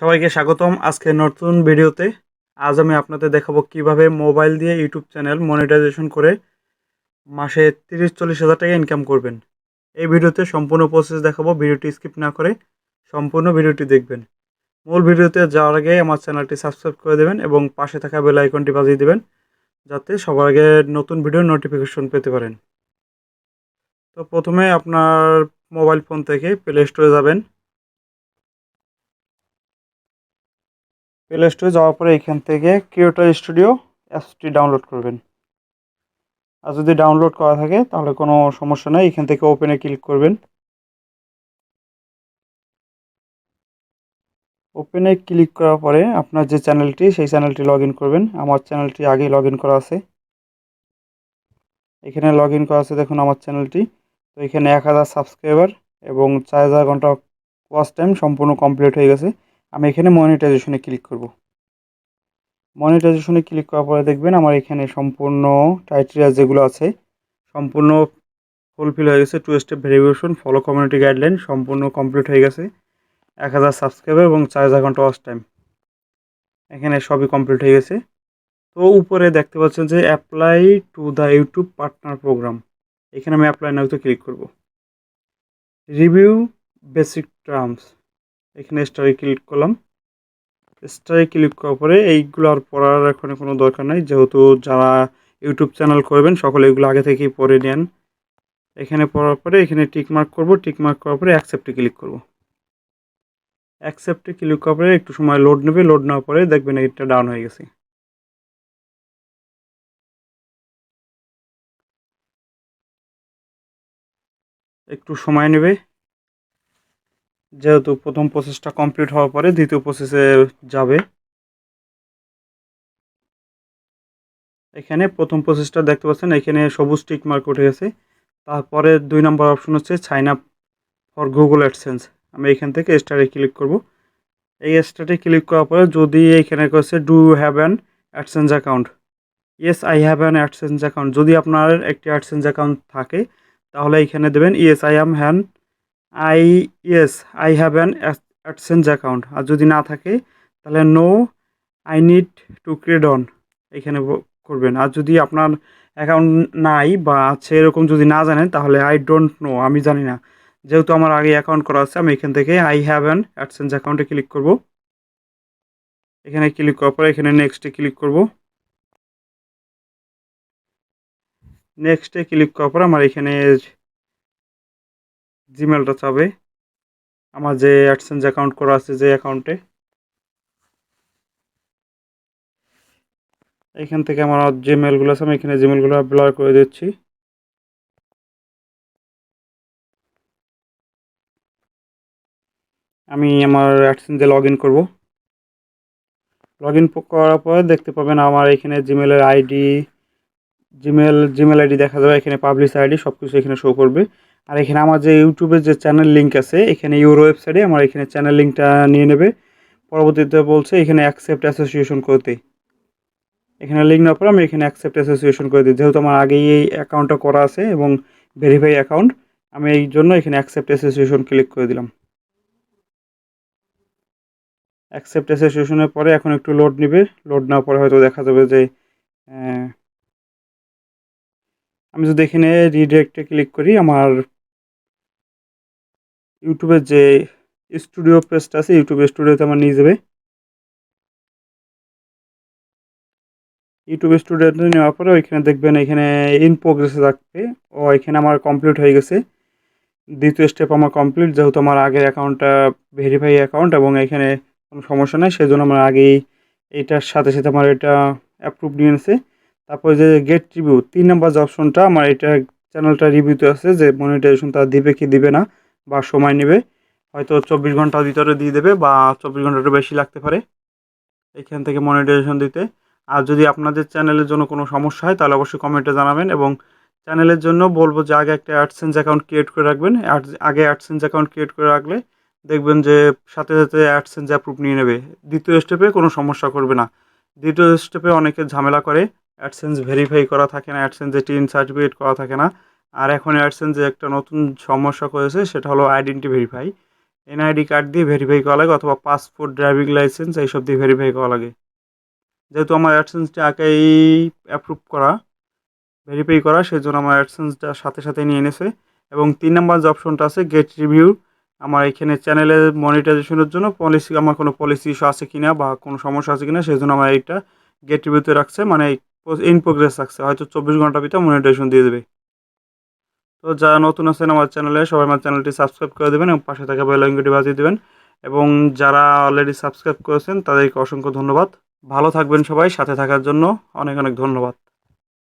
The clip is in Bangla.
সবাইকে স্বাগতম আজকে নতুন ভিডিওতে। আজ আমি আপনাদের দেখাবো কীভাবে মোবাইল দিয়ে ইউটিউব চ্যানেল মনিটাইজেশন করে মাসে তিরিশ চল্লিশ হাজার টাকা ইনকাম করবেন। এই ভিডিওতে সম্পূর্ণ প্রসেস দেখাবো, ভিডিওটি স্কিপ না করে সম্পূর্ণ ভিডিওটি দেখবেন। মূল ভিডিওতে যাওয়ার আগে আমার চ্যানেলটি সাবস্ক্রাইব করে দেবেন এবং পাশে থাকা বেল আইকনটি বাজিয়ে দেবেন, যাতে সবার আগে নতুন ভিডিওর নোটিফিকেশন পেতে পারেন। তো প্রথমে আপনার মোবাইল ফোন থেকে প্লে স্টোরে যাবেন। প্লে স্টোরে যাওয়ার পরে এখান থেকে ক্রিয়েটর স্টুডিও অ্যাপসটি ডাউনলোড করবেন। আর যদি ডাউনলোড করা থাকে, তাহলে কোনো সমস্যা নেই, এখান থেকে ওপেনে ক্লিক করবেন। ওপেনে ক্লিক করার পরে আপনার যে চ্যানেলটি সেই চ্যানেলটি লগ করবেন। আমার চ্যানেলটি আগেই লগ করা আছে। এখানে লগ করা আছে, দেখুন আমার চ্যানেলটি তো এখানে এক হাজার সাবস্ক্রাইবার এবং চার হাজার ঘণ্টা ওয়াচ টাইম সম্পূর্ণ কমপ্লিট হয়ে গেছে। আমি এখানে মনিটাইজেশনে ক্লিক করব। মনিটাইজেশনে ক্লিক করার পরে দেখবেন আমার এখানে সম্পূর্ণ ক্রাইটেরিয়া যেগুলো আছে, সম্পূর্ণ ফুলফিল হয়ে গেছে two step verification follow community guideline সম্পূর্ণ কমপ্লিট হয়ে গেছে, এক হাজার সাবস্ক্রাইবার এবং চার হাজার ঘণ্টা ওয়াচ টাইম এখানে সবই কমপ্লিট হয়ে গেছে। তো উপরে দেখতে পাচ্ছেন যে apply to the YouTube partner program এখানে আমি অ্যাপ্লাই নাওতে ক্লিক করব। রিভিউ বেসিক টার্মস এখানে স্টারে ক্লিক করলাম। স্টারে ক্লিক করার পরে এইগুলো আর পড়ার এখন কোনো দরকার নাই। যেহেতু যারা ইউটিউব চ্যানেল করবেন, সকলে এগুলো আগে থেকেই পড়ে নেন। এখানে পড়ার পরে এখানে টিক মার্ক করব। টিক মার্ক করার পরে অ্যাকসেপ্টে ক্লিক করব। অ্যাকসেপ্টে ক্লিক করার পরে একটু সময় লোড নেবে। লোড নেওয়ার পরে দেখবেন এটা ডাউন হয়ে গেছে। একটু সময় নেবে। যেহেতু প্রথম প্রসেসটা কমপ্লিট হওয়ার পরে দ্বিতীয় প্রসেসে যাবে। এখানে প্রথম প্রসেসটা দেখতে পাচ্ছেন, এখানে সবুজ টিক মার্ক উঠে গেছে। তারপরে দুই নম্বর অপশন হচ্ছে sign up for Google AdSense আমি এখান থেকে স্টারে ক্লিক করব। এই স্টারে ক্লিক করার পরে যদি এখানে করছে do have an AdSense account yes I have an AdSense account যদি আপনার একটি অ্যাডসেন্স অ্যাকাউন্ট থাকে, তাহলে এখানে দেবেন ইয়েস আই অ্যাম হ্যান I yes I have an AdSense account আর যদি না থাকে, তাহলে no I need to create one এখানে করবেন। আর যদি আপনার অ্যাকাউন্ট নাই বা আছে এরকম যদি না জানেন, তাহলে আই ডোন্ট নো আমি জানি না। যেহেতু আমার আগে অ্যাকাউন্ট করা আছে, আমি এখান থেকে আই হ্যাভ অ্যান অ্যাডসেন্স অ্যাকাউন্টে ক্লিক করব। এখানে ক্লিক করার পরে এখানে নেক্সটে ক্লিক করব। নেক্সটে ক্লিক করার পর আমার এখানে জিমেলটা চাবে। আমার যে অ্যাডসেন্স অ্যাকাউন্ট করা আছে যে অ্যাকাউন্টে এখান থেকে আমার যে মেলগুলো আছে, আমি এখানে জিমেলগুলো ব্লার করে দিচ্ছি। আমি আমার অ্যাডসেন্সে লগ ইন করব। লগ ইন করার পরে দেখতে পাবেন আমার এখানে জিমেলের আইডি জিমেল জিমেল আইডি দেখা যাবে, এখানে পাবলিশ আইডি সব কিছু এখানে শো করবে। আর এখানে আমার যে ইউটিউবের যে চ্যানেল লিঙ্ক আছে, এখানে ইউরো ওয়েবসাইটে আমার এখানে চ্যানেল লিঙ্কটা নিয়ে নেবে। পরবর্তীতে বলছে এখানে অ্যাকসেপ্ট অ্যাসোসিয়েশন করতে। এখানে লিঙ্ক নেওয়ার পর আমি এখানে অ্যাকসেপ্ট অ্যাসোসিয়েশন করে দিই। যেহেতু আমার আগেই এই অ্যাকাউন্টটা করা আছে এবং ভেরিফাই অ্যাকাউন্ট আমি এই জন্য এখানে অ্যাকসেপ্ট অ্যাসোসিয়েশন ক্লিক করে দিলাম। অ্যাকসেপ্ট অ্যাসোসিয়েশনের পরে এখন একটু লোড নেবে। লোড নেওয়ার পরে হয়তো দেখা যাবে যে আমি যদি এখানে রিডিরেক্টে ক্লিক করি, আমার ইউটিউবের যে স্টুডিও পেজটা আছে ইউটিউব স্টুডিওতে আমার নিয়ে যাবে। ইউটিউব স্টুডিওতে নেওয়ার পরে ওইখানে দেখবেন এখানে ইন প্রোগ্রেসে থাকবে। ও এখানে আমার কমপ্লিট হয়ে গেছে। দ্বিতীয় স্টেপ আমার কমপ্লিট যেহেতু আমার আগের অ্যাকাউন্টটা ভেরিফাই অ্যাকাউন্ট এবং এখানে কোনো সমস্যা নেই সেই জন্য আমার আগেই এইটার সাথে সাথে আমার এটা অ্যাপ্রুভ নিয়ে নিয়েছে তারপরে যে গেট রিভিউ তিন নাম্বার যে অপশনটা আমার এটা চ্যানেলটা রিভিউতে আছে যে মনিটাইজেশন তারা দিবে কি দিবে না, বা সময় নেবে। হয়তো চব্বিশ ঘণ্টার ভিতরে দিয়ে দেবে বা চব্বিশ ঘন্টাটা বেশি লাগতে পারে এখান থেকে মনিটাইজেশন দিতে। আর যদি আপনাদের চ্যানেলের জন্য কোনো সমস্যা হয়, তাহলে অবশ্যই কমেন্টে জানাবেন এবং চ্যানেলের জন্য বলব যে আগে একটা অ্যাডসেন্স অ্যাকাউন্ট ক্রিয়েট করে রাখবেন। আগে অ্যাডসেন্স অ্যাকাউন্ট ক্রিয়েট করে রাখলে দেখবেন যে সাথে সাথে অ্যাডসেন্স অ্যাপ্রুভ নিয়ে নেবে। দ্বিতীয় স্টেপে কোনো সমস্যা করবে না। দ্বিতীয় স্টেপে অনেকে ঝামেলা করে। অ্যাডসেন্স ভেরিফাই করা থাকে না অ্যাডসেন্সে টিন সার্টিফিকেট করা থাকে না। আর এখন অ্যাডসেন্সে একটা নতুন সমস্যা করেছে, সেটা হলো আইডেন্টি ভেরিফাই এনআইডি কার্ড দিয়ে ভেরিফাই করা লাগে অথবা পাসপোর্ট ড্রাইভিং লাইসেন্স এইসব দিয়ে ভেরিফাই করা লাগে। যেহেতু আমার অ্যাডসেন্সটা আগেই অ্যাপ্রুভ করা ভেরিফাই করা সেই জন্য আমার অ্যাডসেন্সটা সাথে সাথে নিয়ে এনেছে এবং তিন নাম্বার যে অপশনটা আছে গেট রিভিউ আমার এখানে চ্যানেলের মনিটাইজেশনের জন্য পলিসি আমার কোনো পলিসি ইস্যু আছে কিনা বা কোনো সমস্যা আছে কিনা সেই জন্য আমার এইটা গেট রিভিউতে রাখছে। মানে ইন প্রোগ্রেস থাকছে। হয়তো চব্বিশ ঘণ্টার ভিতরে মনিটাইজেশন দিয়ে দেবে। তো যারা নতুন আছেন আমার চ্যানেলে সবাই আমার চ্যানেলটি সাবস্ক্রাইব করে দেবেন এবং পাশে থাকা বেল আইকনটি বাজিয়ে দেবেন। এবং যারা অলরেডি সাবস্ক্রাইব করেছেন, তাদেরকে অসংখ্য ধন্যবাদ। ভালো থাকবেন সবাই, সাথে থাকার জন্য অনেক অনেক ধন্যবাদ।